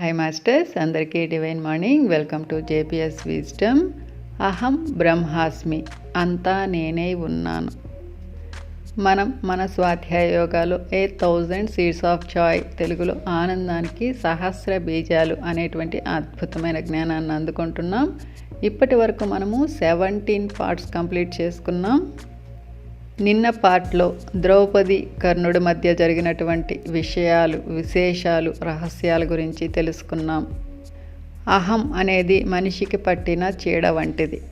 Hi masters అందరికీ divine morning welcome to JPS wisdom అహం బ్రహ్మాస్మి. అంతా నేనే ఉన్నాను. మనం మన స్వాధ్యాయ యోగాలో eight thousand seeds of joy తెలుగులో ఆనందానికి సహస్ర బీజాలు అనేటువంటి అద్భుతమైన జ్ఞానాన్ని అందుకుంటున్నాం. ఇప్పటి వరకు మనము సెవెంటీన్ పార్ట్స్ కంప్లీట్ చేసుకున్నాం. నిన్న పార్ట్లో ద్రౌపది కర్ణుడి మధ్య జరిగినటువంటి విషయాలు విశేషాలు రహస్యాల గురించి తెలుసుకున్నాం. అహం అనేది మనిషికి పట్టిన చీడ వంటిది.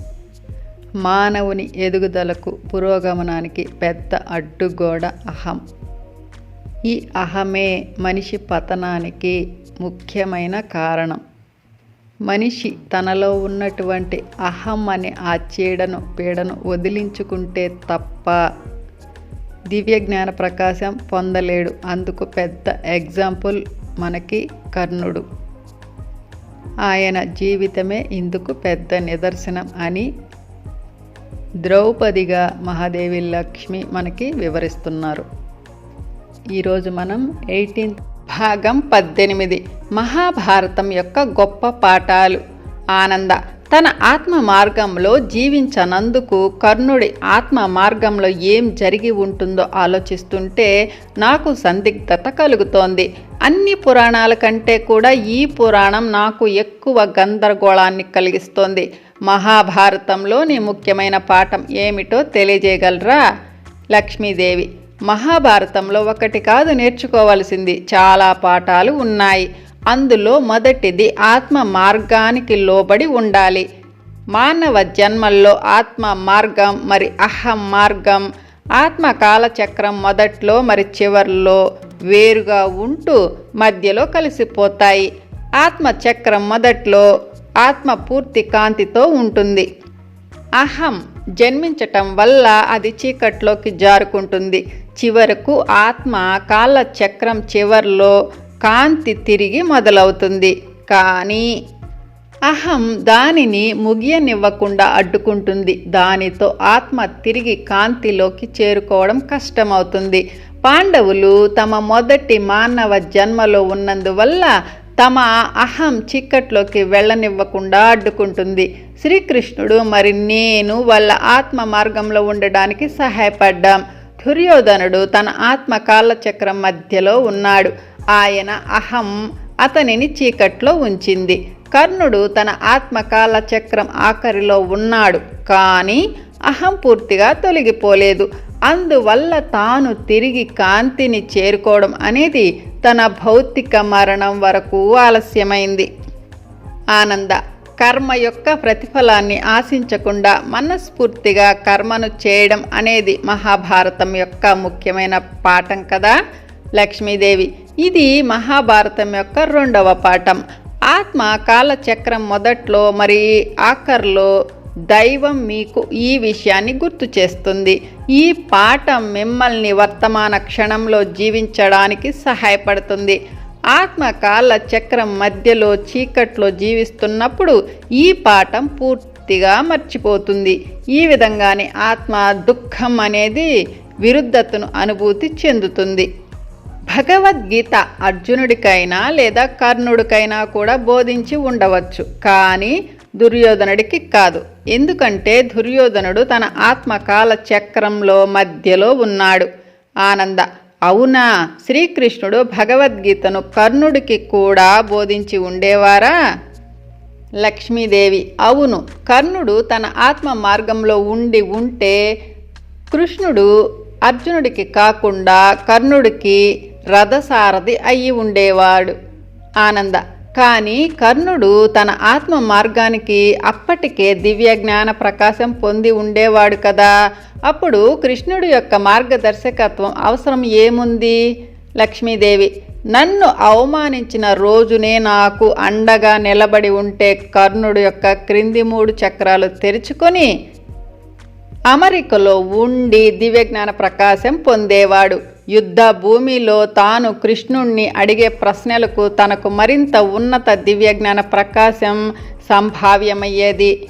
మానవుని ఎదుగుదలకు పురోగమనానికి పెద్ద అడ్డుగోడ అహం. ఈ అహమే మనిషి పతనానికి ముఖ్యమైన కారణం. మనిషి తనలో ఉన్నటువంటి అహం అనే ఆ చీడను పీడను వదిలించుకుంటే తప్ప దివ్య జ్ఞాన ప్రకాశం పొందలేడు. అందుకు పెద్ద ఎగ్జాంపుల్ మనకి కర్ణుడు. ఆయన జీవితమే ఇందుకు పెద్ద నిదర్శనం అని ద్రౌపదిగా మహాదేవి లక్ష్మి మనకి వివరిస్తున్నారు. ఈరోజు మనం ఎయిటీన్త్ భాగం పద్దెనిమిది. మహాభారతం యొక్క గొప్ప పాఠాలు. ఆనంద తన ఆత్మ మార్గంలో జీవించనందుకు కర్ణుడి ఆత్మ మార్గంలో ఏం జరిగి ఉంటుందో ఆలోచిస్తుంటే నాకు సందిగ్ధత కలుగుతోంది. అన్ని పురాణాల కంటే కూడా ఈ పురాణం నాకు ఎక్కువ గందరగోళాన్ని కలిగిస్తోంది. మహాభారతంలోని ముఖ్యమైన పాఠం ఏమిటో తెలియజేయగలరా? లక్ష్మీదేవి మహాభారతంలో ఒకటి కాదు నేర్చుకోవలసింది. చాలా పాఠాలు ఉన్నాయి. అందులో మొదటిది ఆత్మ మార్గానికి లోబడి ఉండాలి. మానవ జన్మల్లో ఆత్మ మార్గం మరి అహం మార్గం ఆత్మ కాలచక్రం మొదట్లో మరి చివర్లో వేరుగా ఉంటూ మధ్యలో కలిసిపోతాయి. ఆత్మ చక్రం మొదట్లో ఆత్మ పూర్తి కాంతితో ఉంటుంది. అహం జన్మించటం వల్ల అది చీకట్లోకి జారుకుంటుంది. చివరకు ఆత్మ కాళ్ళ చక్రం చివర్లో కాంతి తిరిగి మొదలవుతుంది. కానీ అహం దానిని ముగియనివ్వకుండా అడ్డుకుంటుంది. దానితో ఆత్మ తిరిగి కాంతిలోకి చేరుకోవడం కష్టమవుతుంది. పాండవులు తమ మొదటి మానవ జన్మలో ఉన్నందువల్ల తమ అహం చీకట్లోకి వెళ్ళనివ్వకుండా అడ్డుకుంటుంది. శ్రీకృష్ణుడు మరి నేను వాళ్ళ ఆత్మ మార్గంలో ఉండడానికి సహాయపడ్డాం. దుర్యోధనుడు తన ఆత్మ కాలచక్రం మధ్యలో ఉన్నాడు. ఆయన అహం అతనిని చీకట్లో ఉంచింది. కర్ణుడు తన ఆత్మకాల చక్రం ఆఖరిలో ఉన్నాడు. కానీ అహం పూర్తిగా తొలగిపోలేదు. అందువల్ల తాను తిరిగి కాంతిని చేరుకోవడం అనేది తన భౌతిక మరణం వరకు ఆలస్యమైంది. ఆనంద కర్మ యొక్క ప్రతిఫలాన్ని ఆశించకుండా మనస్ఫూర్తిగా కర్మను చేయడం అనేది మహాభారతం యొక్క ముఖ్యమైన పాఠం కదా? లక్ష్మీదేవి ఇది మహాభారతం యొక్క రెండవ పాఠం. ఆత్మ కాలచక్రం మొదట్లో మరి ఆఖర్లో దైవం మీకు ఈ విషయాన్ని గుర్తు చేస్తుంది. ఈ పాఠం మిమ్మల్ని వర్తమాన క్షణంలో జీవించడానికి సహాయపడుతుంది. ఆత్మ కాళ్ళ చక్రం మధ్యలో చీకట్లో జీవిస్తున్నప్పుడు ఈ పాఠం పూర్తిగా మర్చిపోతుంది. ఈ విధంగానే ఆత్మ దుఃఖం అనేది విరుద్ధతను అనుభూతి చెందుతుంది. భగవద్గీత అర్జునుడికైనా లేదా కర్ణుడికైనా కూడా బోధించి ఉండవచ్చు. కానీ దుర్యోధనుడికి కాదు. ఎందుకంటే దుర్యోధనుడు తన ఆత్మకాల చక్రంలో మధ్యలో ఉన్నాడు. ఆనంద అవునా? శ్రీకృష్ణుడు భగవద్గీతను కర్ణుడికి కూడా బోధించి ఉండేవారా? లక్ష్మీదేవి అవును. కర్ణుడు తన ఆత్మ మార్గంలో ఉండి ఉంటే కృష్ణుడు అర్జునుడికి కాకుండా కర్ణుడికి రథసారథి అయి ఉండేవాడు. ఆనంద కానీ కర్ణుడు తన ఆత్మ మార్గానికి అప్పటికే దివ్య జ్ఞాన ప్రకాశం పొంది ఉండేవాడు కదా. అప్పుడు కృష్ణుడి యొక్క మార్గదర్శకత్వం అవసరం ఏముంది? లక్ష్మీదేవి నన్ను అవమానించిన రోజునే నాకు అండగా నిలబడి ఉంటే కర్ణుడు యొక్క క్రింది మూడు చక్రాలు తెరుచుకొని అమెరికలో ఉండి దివ్యజ్ఞాన ప్రకాశం పొందేవాడు. యుద్ధ భూమిలో తాను కృష్ణుణ్ణి అడిగే ప్రశ్నలకు తనకు మరింత ఉన్నత దివ్యజ్ఞాన ప్రకాశం సంభావ్యమయ్యేది.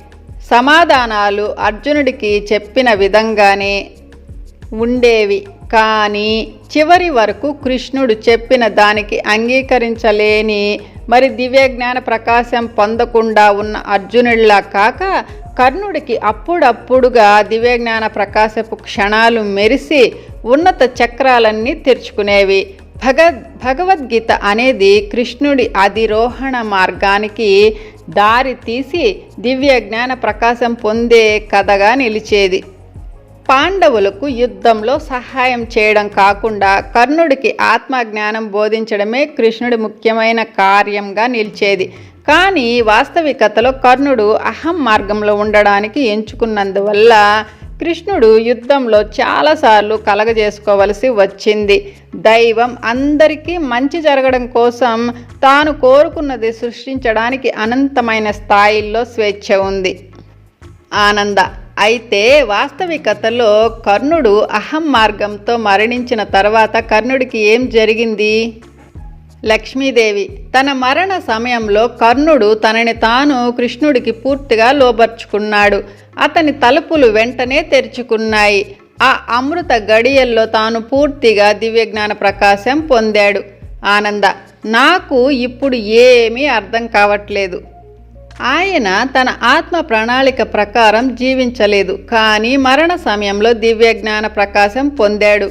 సమాధానాలు అర్జునుడికి చెప్పిన విధంగానే ఉండేవి. కానీ చివరి వరకు కృష్ణుడు చెప్పిన దానికి అంగీకరించలేని మరి దివ్యజ్ఞాన ప్రకాశం పొందకుండా ఉన్న అర్జునుడిలా కాక కర్ణుడికి అప్పుడప్పుడుగా దివ్యజ్ఞాన ప్రకాశపు క్షణాలు మెరిసి ఉన్నత చక్రాలన్నీ తెరుచుకునేవి. భగద్ భగవద్గీత అనేది కృష్ణుడి అధిరోహణ మార్గానికి దారి తీసి దివ్య జ్ఞాన ప్రకాశం పొందే కథగా నిలిచేది. పాండవులకు యుద్ధంలో సహాయం చేయడం కాకుండా కర్ణుడికి ఆత్మజ్ఞానం బోధించడమే కృష్ణుడి ముఖ్యమైన కార్యంగా నిలిచేది. కానీ వాస్తవికతలో కర్ణుడు అహం మార్గంలో ఉండడానికి ఎంచుకున్నందువల్ల కృష్ణుడు యుద్ధంలో చాలాసార్లు కలగజేసుకోవలసి వచ్చింది. దైవం అందరికీ మంచి జరగడం కోసం తాను కోరుకున్నది సృష్టించడానికి అనంతమైన స్థాయిల్లో స్వేచ్ఛ ఉంది. ఆనంద అయితే వాస్తవికతలో కర్ణుడు అహం మార్గంతో మరణించిన తర్వాత కర్ణుడికి ఏం జరిగింది? లక్ష్మీదేవి తన మరణ సమయంలో కర్ణుడు తనని తాను కృష్ణుడికి పూర్తిగా లోబర్చుకున్నాడు. అతని తలుపులు వెంటనే తెరుచుకున్నాయి. ఆ అమృత గడియల్లో తాను పూర్తిగా దివ్యజ్ఞాన ప్రకాశం పొందాడు. ఆనంద నాకు ఇప్పుడు ఏమీ అర్థం కావట్లేదు. ఆయన తన ఆత్మ ప్రణాళిక ప్రకారం జీవించలేదు. కానీ మరణ సమయంలో దివ్యజ్ఞాన ప్రకాశం పొందాడు.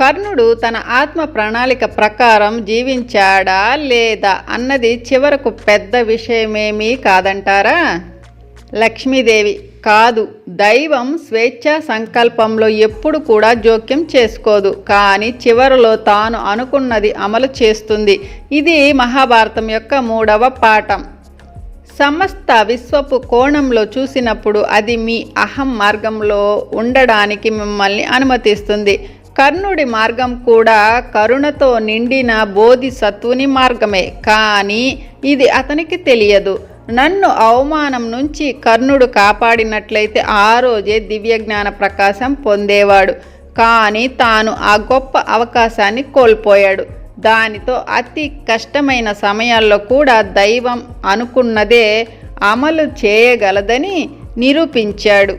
కర్ణుడు తన ఆత్మ ప్రణాళిక ప్రకారం జీవించాడా లేదా అన్నది చివరకు పెద్ద విషయమేమీ కాదంటారా? లక్ష్మీదేవి. కాదు దైవం స్వేచ్ఛా సంకల్పంలో ఎప్పుడు కూడా జోక్యం చేసుకోదు. కానీ చివరిలో తాను అనుకున్నది అమలు చేస్తుంది. ఇది మహాభారతం యొక్క మూడవ పాఠం. సమస్త విశ్వపు కోణంలో చూసినప్పుడు అది మీ అహం మార్గంలో ఉండడానికి మిమ్మల్ని అనుమతిస్తుంది. కర్ణుడి మార్గం కూడా కరుణతో నిండిన బోధిసత్వుని మార్గమే. కానీ ఇది అతనికి తెలియదు. నన్ను అవమానం నుంచి కర్ణుడు కాపాడినట్లయితే ఆ రోజే దివ్యజ్ఞాన ప్రకాశం పొందేవాడు. కానీ తాను ఆ గొప్ప అవకాశాన్ని కోల్పోయాడు. దానితో అతి కష్టమైన సమయాల్లో కూడా దైవం అనుకున్నదే అమలు చేయగలదని నిరూపించాడు.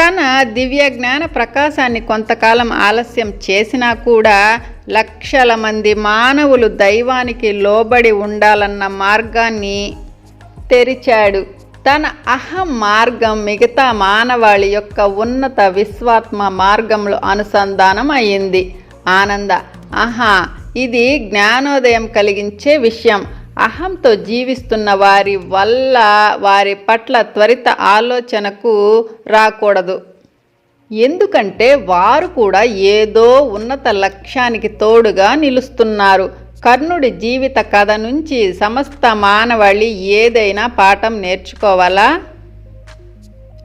తన దివ్య జ్ఞాన ప్రకాశాన్ని కొంతకాలం ఆలస్యం చేసినా కూడా లక్షల మంది మానవులు దైవానికి లోబడి ఉండాలన్న మార్గాన్ని తెరిచాడు. తన అహం మార్గం మిగతా మానవాళి యొక్క ఉన్నత విశ్వాత్మ మార్గంలో అనుసంధానం అయింది. ఆనంద ఆహా ఇది జ్ఞానోదయం కలిగించే విషయం. అహంతో జీవిస్తున్న వారి వల్ల వారి పట్ల త్వరిత ఆలోచనకు రాకూడదు. ఎందుకంటే వారు కూడా ఏదో ఉన్నత లక్ష్యానికి తోడుగా నిలుస్తున్నారు. కర్ణుడి జీవిత కథ నుంచి సమస్త మానవాళి ఏదైనా పాఠం నేర్చుకోవాలా?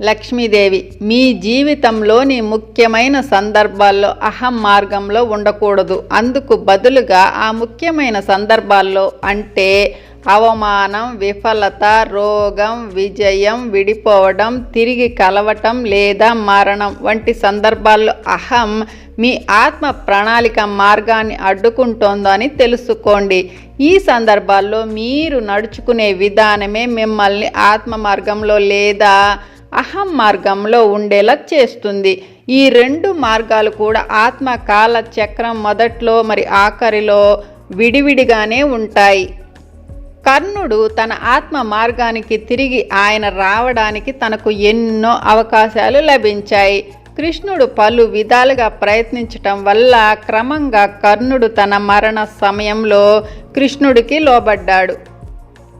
లక్ష్మీదేవి మీ జీవితంలోని ముఖ్యమైన సందర్భాల్లో అహం మార్గంలో ఉండకూడదు. అందుకు బదులుగా ఆ ముఖ్యమైన సందర్భాల్లో అంటే అవమానం విఫలత రోగం విజయం విడిపోవడం తిరిగి కలవటం లేదా మరణం వంటి సందర్భాల్లో అహం మీ ఆత్మ ప్రణాళిక మార్గాన్ని అడ్డుకుంటోందో అని తెలుసుకోండి. ఈ సందర్భాల్లో మీరు నడుచుకునే విధానమే మిమ్మల్ని ఆత్మ మార్గంలో లేదా అహం మార్గంలో ఉండేలా చేస్తుంది. ఈ రెండు మార్గాలు కూడా ఆత్మ కాల చక్రం మొదట్లో మరి ఆఖరిలో విడివిడిగానే ఉంటాయి. కర్ణుడు తన ఆత్మ మార్గానికి తిరిగి ఆయన రావడానికి తనకు ఎన్నో అవకాశాలు లభించాయి. కృష్ణుడు పలు విధాలుగా ప్రయత్నించటం వల్ల క్రమంగా కర్ణుడు తన మరణ సమయంలో కృష్ణుడికి లోబడ్డాడు.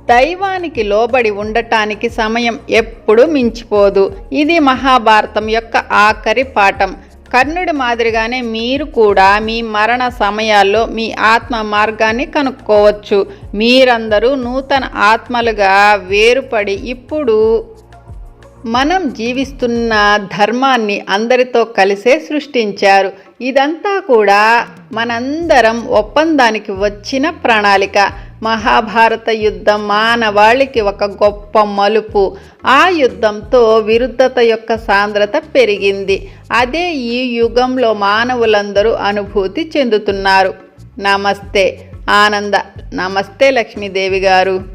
దైవానికి లోబడి ఉండటానికి సమయం ఎప్పుడూ మించిపోదు. ఇది మహాభారతం యొక్క ఆఖరి పాఠం. కర్ణుడి మాదిరిగానే మీరు కూడా మీ మరణ సమయాల్లో మీ ఆత్మ మార్గాన్ని కనుక్కోవచ్చు. మీరందరూ నూతన ఆత్మలుగా వేరుపడి ఇప్పుడు మనం జీవిస్తున్న ధర్మాన్ని అందరితో కలిసే సృష్టించారు. ఇదంతా కూడా మనందరం ఒప్పందానికి వచ్చిన ప్రణాళిక. మహాభారత యుద్ధం మానవాళికి ఒక గొప్ప మలుపు. ఆ యుద్ధంతో విరుద్ధత యొక్క సాంద్రత పెరిగింది. అదే ఈ యుగంలో మానవులందరూ అనుభూతి చెందుతున్నారు. నమస్తే. ఆనంద. నమస్తే లక్ష్మీదేవి గారు.